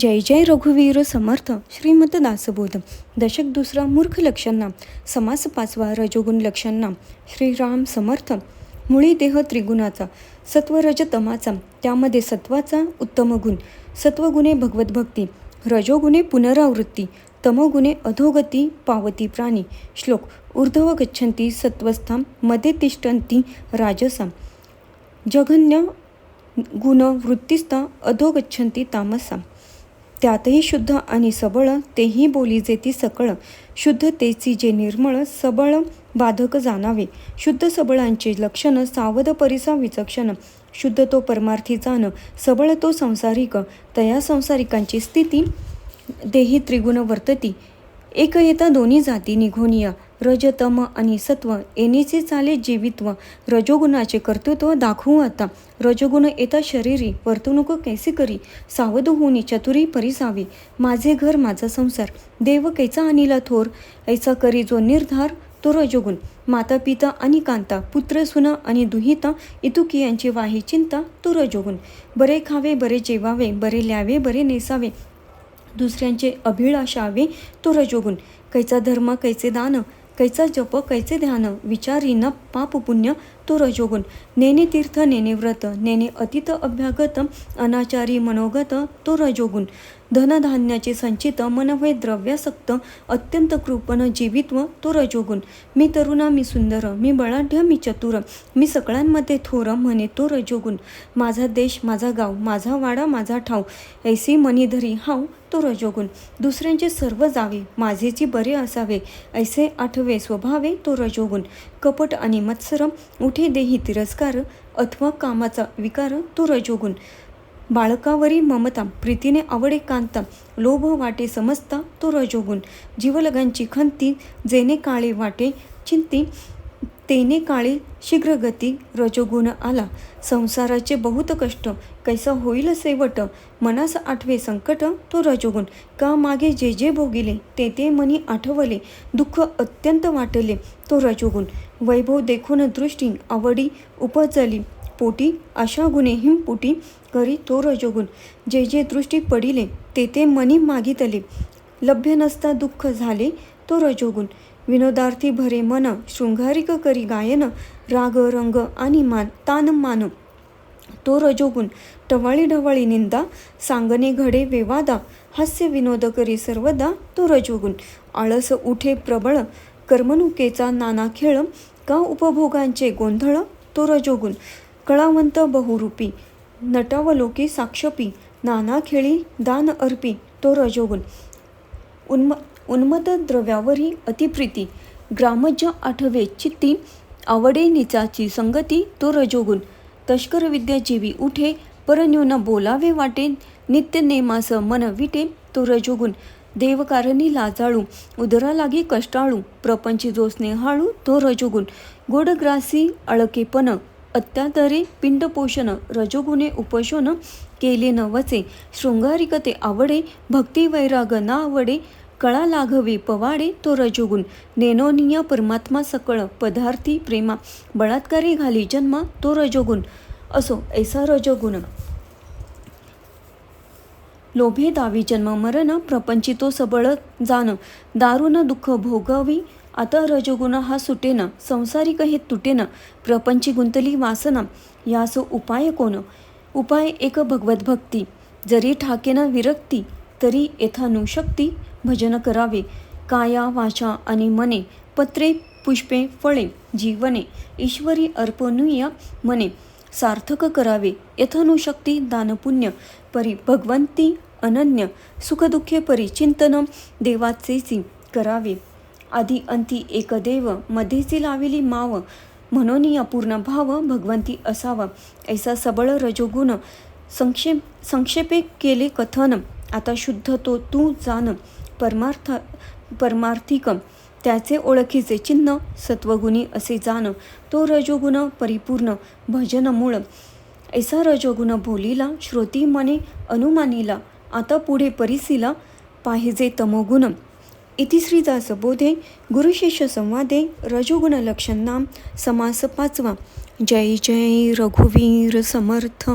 जय जय रघुवीर समर्थ श्रीमत दासबोध. दशक दुसरा मूर्ख लक्षण समास पाचवा रजोगुण लक्षण. श्रीराम समर्थ मुळी देह त्रिगुणाचा सत्व त्यामध्ये सत्वाचा उत्तम गुण. सत्वगुणे भगवतभक्ती रजोगुणे पुनरावृत्ती तमोगुणे अधोगती पावती प्राणी. श्लोक ऊर्ध्व गच्छन्ति सत्वस्था मध्ये तिष्ठंती राजसा. जघन्य गुण वृत्तिस्था अधोगच्छन्ति तामसा. त्यातही शुद्ध आणि सबळ तेही बोली जे ती सकळ. शुद्ध तेची जे निर्मळ सबळ बाधक जाणावे. शुद्ध सबळांचे लक्षण सावध परिसा विचक्षण. शुद्ध तो परमार्थी जाण सबळ तो संसारिक. तया संसारिकांची स्थिती देही त्रिगुण वर्तती. एक येता दोन्ही जाती निघोनिया रजतम आणि सत्व येणेचे चाले जीवित्व रजोगुणाचे कर्तृत्व दाखवू आता. रजोगुण येता शरीरी वर्तणूक कैसे करी? सावध होऊनी चतुरी परिसावी. माझे घर माझा संसार. देव कैचा अनिला थोर? ऐसा करी जो निर्धार तो रजोगुण. माता पिता आणि कांता पुत्र सुना आणि दुहिता इतुकी यांची वाही चिंता तो रजोगुण. बरे खावे बरे जेवावे बरे ल्यावे बरे नेसावे. दुसऱ्यांचे अभिळाशावे तो रजोगुण. कैचा धर्म कैचे दान? कैचा जप कैचे ध्यान विचारी न पाप पुण्य तो रजोगुण नेने तीर्थ नेने व्रत नेने अतित अभ्यागत अनाचारी मनोगत तो रजोगुण धनधान्याचे संचित मनवय द्रव्यासक्त अत्यंत कृपण जीवित्व तो रजोगुण मी तरुणा मी सुंदर मी बळाढ्य मी चतुर मी सगळ्यांमध्ये थोर म्हणे तो रजोगुण माझा देश माझा गाव माझा वाडा माझा ठाव ऐसी मनीधरी हाव तो रजोगुण दुसऱ्यांचे सर्व जावे माझेची बरे असावे ऐसे आठवे स्वभावे तो रजोगुण कपट आणि मत्सर उठे देही तिरस्कार अथवा कामाचा विकार तो रजोगुण. बाळकावरी ममता प्रीतीने आवडे कांता लोभ वाटे समजता तो रजोगुण. जीवलगांची खंती जेणे काळे वाटे चिंती तेने काळी शीघ्रगती रजोगुण आला. संसाराचे बहुत कष्ट कैसा होईल सेवट? मनास आठवे संकट तो रजोगुण. का मागे जे जे भोगिले ते ते मनी आठवले. दुःख अत्यंत वाटले तो रजोगुण. वैभव देखून दृष्टी आवडी उपजली. पोटी अशा गुणे पोटी करी तो रजोगुण. जे जे दृष्टी पडिले ते ते मनी मागितले. लभ्य नसता दुःख झाले तो रजोगुण. विनोदार्थी भरे मन शृंगारिक करी गायन राग रंग आणि मान तान मान. तो रजोगुण टवाळी ढवाळी निंदा सांगणे घडे वेवादा हास्य विनोद करी सर्वदा तो रजोगुण. आळस उठे प्रबळ कर्मणुकेचा नाना खेळ का उपभोगांचे गोंधळ तो रजोगुण. कळावंत बहुरूपी नटावलोकी साक्षपी नाना खेळी दान अर्पी तो रजोगुण. उन्म उन्मत द्रव्यावरही अतिप्रीती. ग्रामज्य आठवे चित्ती आवडे निचाची संगती तो रजोगुण. तस्कर विद्या जीवी उठे परन्यून बोलावे वाटे नित्य नेमास मन विटे तो रजोगुण. देवकारणी लाजाळू उदरा लागी कष्टाळू प्रपंची जो स्नेहाळू तो रजोगुण. गोडग्रासी अळकेपण अत्यादरे पिंडपोषण रजोगुणे उपोषण केले न वचे शृंगारिकते आवडे भक्ती वैराग ना आवडे कळा लाघवे पवाडे तो रजोगुण. नेनोनिया परमात्मा सकळ पदार्थी प्रेमा. बळात्कारी घाली जन्म तो रजोगुण. असो ऐसा रजोगुण. लोभे दावी जन्म मरण प्रपंचितो सबळ जाण. दारुण दुःख भोगावी आता रजोगुण हा सुटेना. संसारिक हे तुटेना. प्रपंची गुंतली वासना. यासो उपाय कोण? उपाय एक भगवत भक्ती. जरी ठाकेना विरक्ती तरी यथानुशक्ती भजन करावे. काया वाचा आणि मने पत्रे पुष्पे फळे जीवने ईश्वरी अर्पणूया मने सार्थक करावे. यथानुशक्ती दानपुण्य परी भगवंती अनन्य सुखदुःखे परिचिंतन देवाचेसी करावे. आधी अंती एकदेव मध्येची लाविली माव म्हणून या पूर्ण भाव भगवंती असावा. ऐसा सबळ रजोगुण संक्षेप संक्षेपे केले कथन. आता शुद्ध तो तू जाण परमार्थ परमार्थिक त्याचे ओळखीचे चिन्ह सत्वगुणी असे जाण. तो रजोगुण परिपूर्ण भजन मूळ ऐसा रजोगुण बोलीला श्रोती मने अनुमानीला. आता पुढे परिसीला पाहिजे तमोगुण. इति श्रीदासबोधे गुरुशिष्य संवादे रजोगुण लक्षण नाम समास पाचवा. जय जय रघुवीर समर्थ.